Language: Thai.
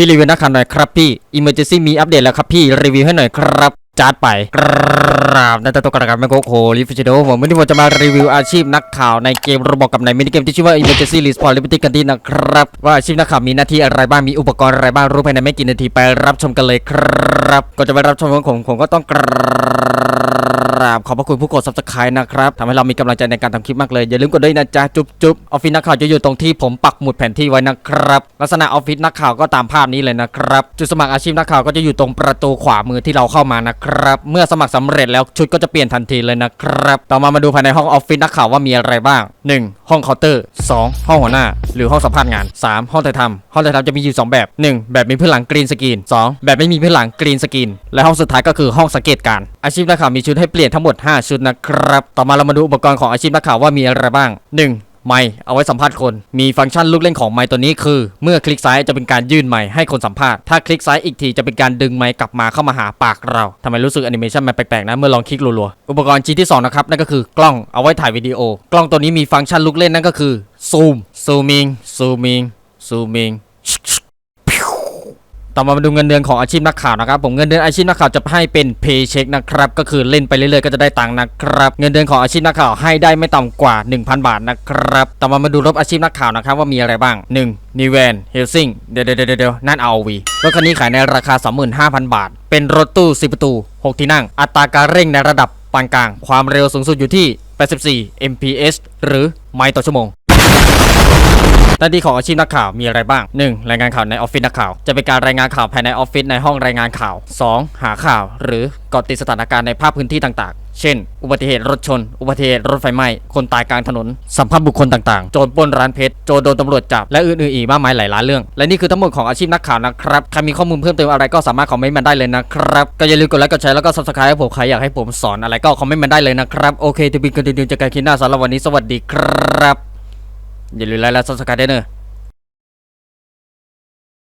พี่รีวิวนักข่าวหน่อยครับพี่ Emergency มีอัปเดตแล้วครับพี่รีวิวให้หน่อยครับจัดไปกราบในตัวกระดาษแมโกโคลิฟิชโดผมวันนี้ผมจะมารีวิวอาชีพนักข่าวในเกมระบบกับในมินิเกมที่ชื่อว่า Emergency Response Liberty กันดีนะครับ ว่าอาชีพนักข่าวมีหน้าที่อะไรบ้างมีอุปกรณ์อะไรบ้างรู้ภายในไม่กี่นาทีไปรับชมกันเลยครับก่อนจะไปรับชมของผมผมก็ต้องกรา บขอบพระคุณผู้กด subscribe นะครับทำให้เรามีกำลังใจในการทำคลิปมากเลย อย่าลืมกดด้วยนะจ๊ะ จุ๊บจุ๊บออฟฟิศนักข่าวจะอยู่ตรงที่ผมปักหมุดแผนที่ไว้นะครับ ลักษณะออฟฟิศนักข่าวก็ตามภาพนี้เลยนะครับ จุดสมัครอาชีพนักข่าวก็จะอยู่ตรงประตูขวามือที่เราเข้ามานะครับ เมื่อสมัครสำเร็จแล้วชุดก็จะเปลี่ยนทันทีเลยนะครับ ต่อมามาดูภายในห้องออฟฟิศนักข่าวว่ามีอะไรบ้าง 1. ห้องเคาน์เตอร์ 2. ห้องหัวหน้า หรือห้องสัมภาษณ์งาน 3. ห้องถ่ายทำห้องถ่ายทำจะมีอยู่สองแบบ 1. แบบมีพื้นหลังกรีนสกรีน 2. แบบไม่มีพื้นหลังกรีนสกรีนและห้องสุดท้ายก็คือห้องสังเกตการอาชีพนักข่าวมีชุดให้เปลี่ยนทั้งหมด 5 ชุดนะครับ ต่อมาเรามาดูอุปกรณ์ของอาชีพนักข่าวว่ามีอะไรบ้าง 1. ไมค์เอาไว้สัมภาษณ์คน มีฟังก์ชันลูกเล่นของไมค์ตัวนี้คือ เมื่อคลิกซ้ายจะเป็นการยื่นไมค์ให้คนสัมภาษณ์ ถ้าคลิกซ้ายอีกทีจะเป็นการดึงไมค์กลับมาเข้ามาหาปากเราทำไมรู้สึกแอนิเมชันมันแปลกๆนะ เมื่อลองคลิกรัวๆ อุปกรณ์ชิ้นที่สองนะครับ นั่นก็คือกล้องเอาไว้ถ่ายวิดีโอ กล้องตัวนี้มีฟังก์ชันลูกเล่นนั่นก็คือซูมซูมิงซูมิงซูมิง ต่อมามาดูเงินเดือนของอาชีพนักข่าวนะครับผมเงินเดือนอาชีพนักข่าวจะให้เป็นเพย์เช็คนะครับก็คือเล่นไปเรื่อยๆก็จะได้ตังค์นะครับเงินเดือนของอาชีพนักข่าวให้ได้ไม่ต่ำกว่า 1,000 บาทนะครับต่อมามาดูรถอาชีพนักข่าวนะครับว่ามีอะไรบ้าง 1. นิเวนเฮลซิงเดี๋ยวเดี๋ยวเดี๋ยวนั่นเอาวีรถคันนี้ขายในราคา 25,000 บาท เป็นรถตู้10ประตู 6 ที่นั่ง อัตราการเร่งในระดับปานกลาง ความเร็วสูงสุดอยู่ที่ 84 mph หรือไมล์ต่อชั่วโมง หน้าที่ของอาชีพนักข่าวมีอะไรบ้าง 1. รายงานข่าวในออฟฟิศนักข่าว จะเป็นการรายงานข่าวภายในออฟฟิศในห้องรายงานข่าว 2. หาข่าว หรือเกาะติดสถานการณ์ในภาพพื้นที่ต่างๆ เช่น อุบัติเหตุรถชน อุบัติเหตุรถไฟไหม้ คนตายกลางถนน สัมภาษณ์บุคคลต่างๆ โจรปล้นร้านเพชร โจรโดนตำรวจจับ และอื่นๆ อีกมากมายหลายล้านเรื่อง และนี่คือทั้งหมดของอาชีพนักข่าวนะครับ ใครมีข้อมูลเพิ่มเติมอะไรก็สามารถคอมเมนต์มาได้เลยนะครับ ก็อย่าลืมกดไลค์ กดแชร์ แล้วก็ subscribe ให้ผมใครอยากให้ผมสอนอะไรก็คอมเมนต์มาได้เลยนะครับ โอเคทีบินกันดีๆเจอกันคลิปหน้าสำหรับวันนี้สวัสดีครับ อย่าลืมไลค์และ subscribe ด้วยเนอะ